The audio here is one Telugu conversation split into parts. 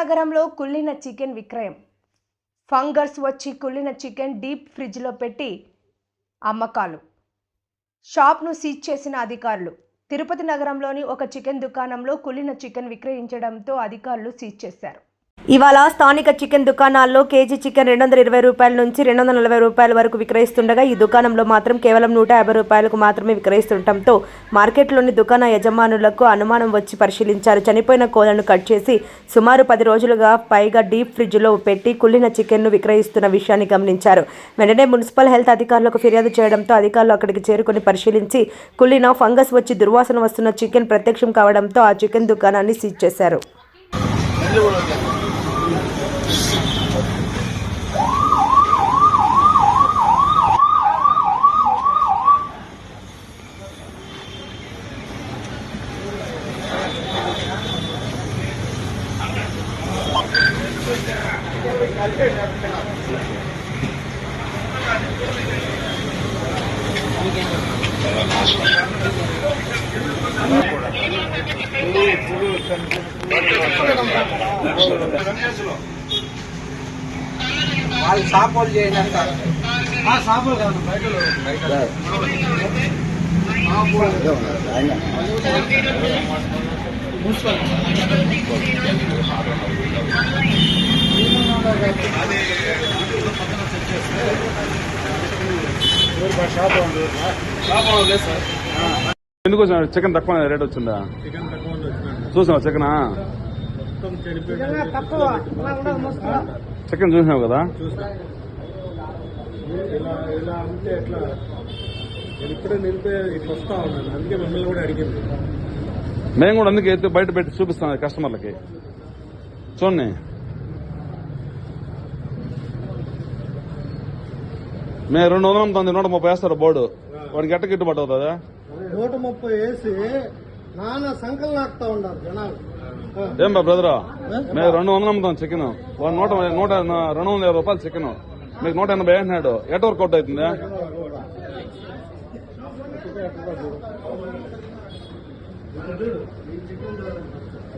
నగరంలో కుళ్ళిన చికెన్ విక్రయం. ఫంగర్స్ వచ్చి కుళ్ళిన చికెన్ డీప్ ఫ్రిడ్జ్లో పెట్టి అమ్మకాలు. షాప్ను సీజ్ చేసిన అధికారులు. తిరుపతి నగరంలోని ఒక చికెన్ దుకాణంలో కుళ్ళిన చికెన్ విక్రయించడంతో అధికారులు సీజ్ చేశారు. ఇవాళ స్థానిక చికెన్ దుకాణాల్లో కేజీ చికెన్ రెండు వందల ఇరవై రూపాయల నుంచి రెండు వందల నలభై రూపాయల వరకు విక్రయిస్తుండగా ఈ దుకాణంలో మాత్రం కేవలం నూట యాభై రూపాయలకు మాత్రమే విక్రయిస్తుండటంతో మార్కెట్లోని దుకాణ యజమానులకు అనుమానం వచ్చి పరిశీలించారు. చనిపోయిన కోళ్ళను కట్ చేసి సుమారు పది రోజులుగా పైగా డీప్ ఫ్రిడ్జ్లో పెట్టి కుళ్ళిన చికెన్ను విక్రయిస్తున్న విషయాన్ని గమనించారు. వెంటనే మున్సిపల్ హెల్త్ అధికారులకు ఫిర్యాదు చేయడంతో అధికారులు అక్కడికి చేరుకుని పరిశీలించి కుళ్ళిన ఫంగస్ వచ్చి దుర్వాసన వస్తున్న చికెన్ ప్రత్యక్షం కావడంతో ఆ చికెన్ దుకాణాన్ని సీజ్ చేశారు. వాళ్ళు షాప్ వాళ్ళు చేయండి షాపులు కాదు బయట సార్ ఎందుకు వచ్చిన చికెన్ తక్కువ రేట్ వచ్చిందా? చికెన్ తక్కువ ఉంది? వచ్చినాడు చూసావా చికెన్? మొత్తం చెడిపోయింది చికెన్ చూసినావు కదా? మేము కూడా అందుకే బయట పెట్టి చూపిస్తాం కస్టమర్లకి చూడండి. మేము రెండు వందల తొమ్మిది నూట ముప్పై వేస్తారు బోర్డు. వాడికి ఎట్ట గిట్టుబాటు అవుతుందా? నూట ముప్పై వేసి నాన్న సంకలు నాకుతా ఉన్నారు జనాలు. ఏం బా బ్రదర్? మేము రెండు వందలు అమ్ముతాం చికెన్. వాడు నూట నూట రెండు వందల యాభై రూపాయలు చికెన్. మీకు నూట ఎనభై అంటున్నాడు. ఎట్ వర్కౌట్ అవుతుంది?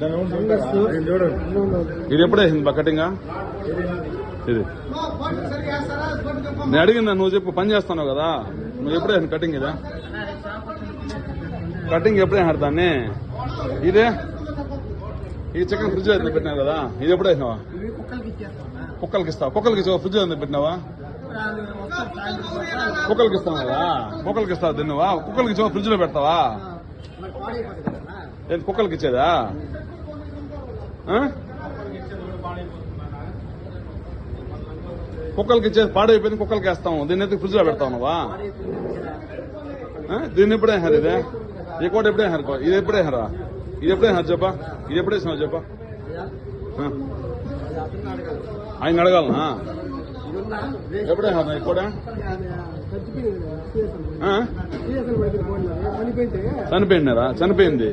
నేను ఇది ఎప్పుడే బా కటింగ్? ఇది. నేను అడిగిందా నువ్వు చెప్పు పని చేస్తున్నావు కదా. నువ్వు ఎప్పుడే కటింగ్ ఇదా? కటింగ్ ఎప్పుడే ఆడతాన్ని ఇదే? ఈ చికెన్ ఫ్రిడ్జ్ అయితే పెట్టినావు కదా ఇది ఎప్పుడే వేసినావా? కుక్కలకి ఇస్తావు? కుక్కలకి ఇస్తావు ఫ్రిడ్జ్ అయితే పెట్టినావా? కుక్కలకి ఇస్తావు కదా? కుక్కలకి ఇస్తావు తిన్నావా? కుక్కలకి ఇచ్చావా? ఫ్రిడ్జ్లో పెడతావా? కుక్కలకి ఇచ్చేదా? కుక్కలకి ఇచ్చేది పాడైపోయింది కుక్కలకి వేస్తాము. దీన్ని అయితే ఫ్రిడ్జ్లో పెడతావు నువ్వా? ఆ? దీన్ని ఎప్పుడే హర్ ఇదే? ఈ కోట ఎప్పుడే హర్ ఇది ఎప్పుడే హరా ఇది ఎప్పుడే హర్ చెప్పా? ఇది ఎప్పుడే వేసినావు చెప్పా. ఆయన అడగాలనా? ఎప్పుడే హర్ ఈ కోట? చనిపోయినారా? చనిపోయింది.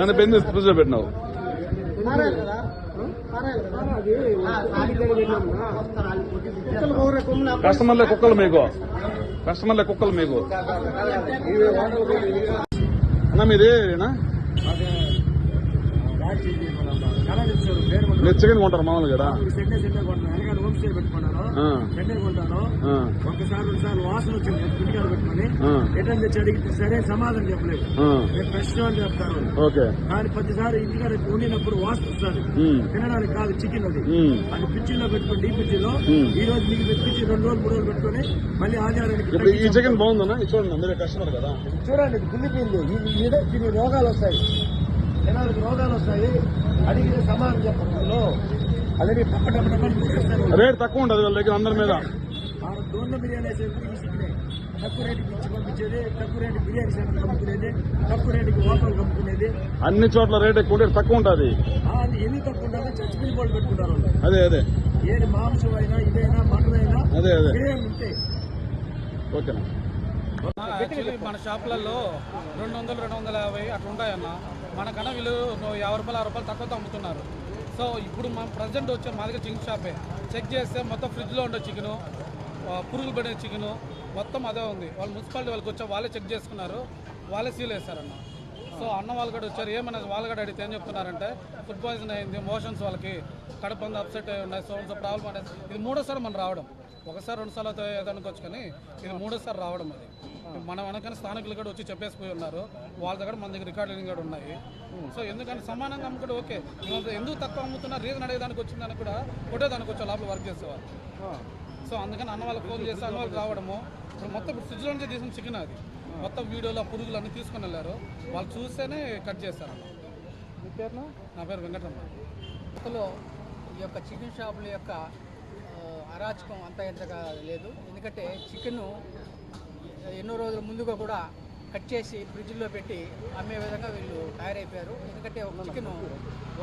చనిపోయింది ఫ్రిడ్జ్లో పెట్టినావు. కస్టమర్లే కుక్కలు మీకు. కస్టమర్లే కుక్కలు మీకు. అన్న మీదేనా చికెన్ కొంటారు మామూలు కదా? సెంటే సెంటే కొంటాను వెనకాల హోమ్ స్టే పెట్టుకున్నాను ఆ, సెంటే కొంటాను ఆ, ఒకసారి రెండుసార్లు వాసన వచ్చింది. ఇంటికాడ పెట్టుకుని. ఆ, రిటర్న్ తెచ్చి అడిగితే సరే సమాధానం చెప్పలేదు. ఫ్రెష్ కానీ ప్రతిసారి ఇంటికాడ వండినప్పుడు వాసన వస్తుంది. ఉమ్, తినడానికి కాదు చికెన్ అది. పెట్టుకుని Hmm. ఈ రోజు మీకు తెప్పించి రెండు రోజులు మూడు రోజులు పెట్టుకొని మళ్ళీ ఈ చికెన్ బాగుందన్నా? చూడండి మీరే కస్టమర్ కదా? చూడండి ఇదే దీని రోగాలు వస్తాయి. జనాలకు రోగాలు వస్తాయి అడిగితే సమాధానం చెప్పడంలో అలాగే పూసేస్తారు రేట్ తక్కువ ఉంటుంది వీళ్ళ దగ్గర అందరి మీద. ఆ దోన్న బిర్యానీ తక్కువ రేటుకి ఇచ్చి పంపించేది తక్కువ రేటు బిర్యానీ సెంటర్ కమ్ముకునేది తక్కువ రేటుకి హోటల్ కమ్ముకునేది. అన్ని చోట్ల రేట్ ఎక్కువ ఉంటే తక్కువ ఉంటుంది. ఎందుకు తక్కువ ఉండాలో? చచ్చిపోయి వాళ్ళు పెట్టుకుంటారు అదే అదే. ఏది మాంసం అయినా ఇదైనా మటన్ అయినా అదే అదే. బిర్యానీ ఉంటాయి ఓకేనా? మన షాపులలో రెండు వందలు రెండు వందల యాభై అట్లా ఉంటాయన్న. మనకన్నా వీళ్ళు యాభై రూపాయలు అరవై రూపాయలు తక్కువతో అమ్ముతున్నారు. సో ఇప్పుడు మనం ప్రజెంట్ వచ్చే మా దగ్గర చికెన్ షాపే. చెక్ చేస్తే మొత్తం ఫ్రిడ్జ్లో ఉండే చికెను పురుగులు పడిన చికెను మొత్తం అదే ఉంది. వాళ్ళు మున్సిపాలిటీ వాళ్ళకి వచ్చే వాళ్ళే చెక్ చేసుకున్నారు. వాళ్ళే సీల్ వేస్తారన్న సో అన్న వాళ్ళు కూడా వచ్చారు. ఏమన్నా వాళ్ళు కూడా అడిగితే ఏం చెప్తున్నారంటే ఫుడ్ పాయిజన్ అయింది మోషన్స్ వాళ్ళకి. కడుపు అంతా అప్సెట్ అయి ఉన్నాయి సో ప్రాబ్లం అనేది ఇది మూడోసారి మనం రావడం. ఒకసారి రెండు సార్లు అయితే ఏదో అనుకోవచ్చు కానీ ఇది మూడోసారి రావడం అది. మనం వెనకని స్థానికులు కూడా వచ్చి చెప్పేసిపోయి ఉన్నారు. వాళ్ళ దగ్గర మన దగ్గర రికార్డింగ్ కూడా ఉన్నాయి. సో ఎందుకంటే సమానంగా అమ్ముకుంటే ఓకే. ఎందుకు తక్కువ అమ్ముతున్నా రీజన్ అడిగేదానికి వచ్చిందని కూడా కొట్టేదానికి వచ్చే లోపల వర్క్ చేసేవారు సో అందుకని అన్న వాళ్ళకి ఫోన్ చేసి అన్న వాళ్ళకి రావడము. ఇప్పుడు మొత్తం ఇప్పుడు ఫ్రిడ్జ్లో నుంచి తీసిన చికెన్ అది. మొత్తం వీడియోలో పురుగులు అన్నీ తీసుకొని వెళ్ళారు. వాళ్ళు చూస్తేనే కట్ చేస్తారు మీ పేరున నా? పేరు వెంకటరమణ. లో ఈ యొక్క చికెన్ షాపుల యొక్క అరాచకం అంత ఎంతగా లేదు. ఎందుకంటే చికెన్ ఎన్నో రోజుల ముందుగా కూడా కట్ చేసి ఫ్రిడ్జ్లో పెట్టి అమ్మే విధంగా వీళ్ళు తయారైపోయారు. ఎందుకంటే ఒక చికెన్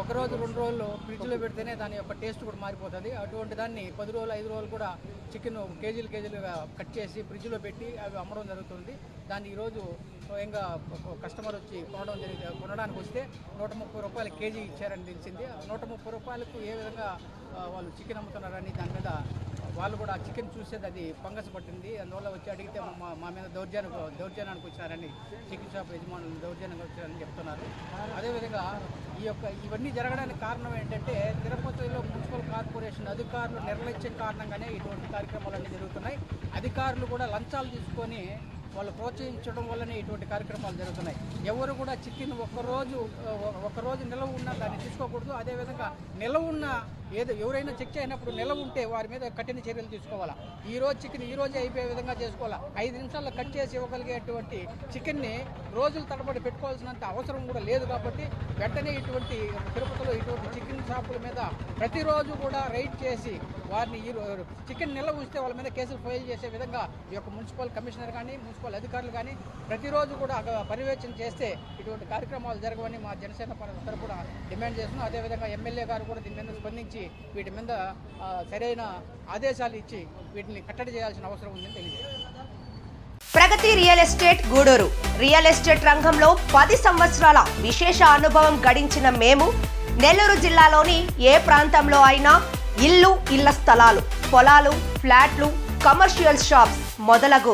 ఒక రోజు రెండు రోజులు ఫ్రిడ్జ్లో పెడితేనే దాని యొక్క టేస్ట్ కూడా మారిపోతుంది. అటువంటి దాన్ని పది రోజులు ఐదు రోజులు కూడా చికెన్ కేజీలు కేజీలుగా కట్ చేసి ఫ్రిడ్జ్లో పెట్టి అవి అమ్మడం జరుగుతుంది. దాన్ని ఈరోజు స్వయంగా కస్టమర్ వచ్చి కొనడం జరిగి కొనడానికి వస్తే నూట ముప్పై రూపాయలు కేజీ ఇచ్చారని తెలిసింది. నూట ముప్పై రూపాయలకు ఏ విధంగా వాళ్ళు చికెన్ అమ్ముతున్నారని దాని మీద వాళ్ళు కూడా చికెన్ చూసేది అది ఫంగస్ పట్టింది. అందువల్ల వచ్చి అడిగితే మా మా మీద దౌర్జన్యం దౌర్జన్యానికి వచ్చినారని చికెన్ షాప్ యజమానులు దౌర్జన్యంగా వచ్చారని చెప్తున్నారు. అదేవిధంగా ఈ యొక్క ఇవన్నీ జరగడానికి కారణం ఏంటంటే తిరుపతిలో మున్సిపల్ కార్పొరేషన్ అధికారులు నిర్లక్ష్యం కారణంగానే ఇటువంటి కార్యక్రమాలన్నీ జరుగుతున్నాయి. అధికారులు కూడా లంచాలు తీసుకొని వాళ్ళు ప్రోత్సహించడం వల్లనే ఇటువంటి కార్యక్రమాలు జరుగుతున్నాయి. ఎవరు కూడా చికెన్ ఒక్కరోజు ఒక్కరోజు నిలవ ఉన్నా దాన్ని తీసుకోకూడదు. అదేవిధంగా నిలవ ఉన్న ఏదో ఎవరైనా చెక్ చేయనప్పుడు నిలవ ఉంటే వారి మీద కఠిన చర్యలు తీసుకోవాలా? ఈ రోజు చికెన్ ఈ రోజే అయిపోయే విధంగా చేసుకోవాలా? ఐదు నిమిషాల్లో కట్ చేసి ఇవ్వగలిగేటువంటి చికెన్ని రోజులు తడబడి పెట్టుకోవాల్సినంత అవసరం కూడా లేదు కాబట్టి వెంటనే ఇటువంటి తిరుపతిలో ఇటువంటి చికెన్ షాపుల మీద ప్రతిరోజు కూడా రైడ్ చేసి వారిని ఈ చికెన్ నిల్వ ఉంచితే వాళ్ళ మీద కేసులు ఫైల్ చేసే విధంగా ఈ యొక్క మున్సిపల్ కమిషనర్ కానీ మున్సిపల్ అధికారులు కానీ ప్రతిరోజు కూడా అక్కడ పర్యవేక్షణ చేస్తే ఇటువంటి కార్యక్రమాలు జరగవని మా జనసేన పర- కూడా డిమాండ్ చేస్తున్నాం. అదేవిధంగా ఎమ్మెల్యే గారు కూడా దీని మీద స్పందించి వీటి మీద సరైన ఆదేశాలు ఇచ్చి వీటిని కట్టడి చేయాల్సిన అవసరం ఉందని తెలియజేస్తారు Pragati real estate Gudur. Real estate రంగంలో పది సంవత్సరాల విశేష అనుభవం గడించిన మేము నెల్లూరు జిల్లాలోని ఏ ప్రాంతంలో అయినా ఇల్లు ఇళ్ళ స్థలాలు పొలాలు ఫ్లాట్లు కమర్షియల్ షాప్స్ మొదలగు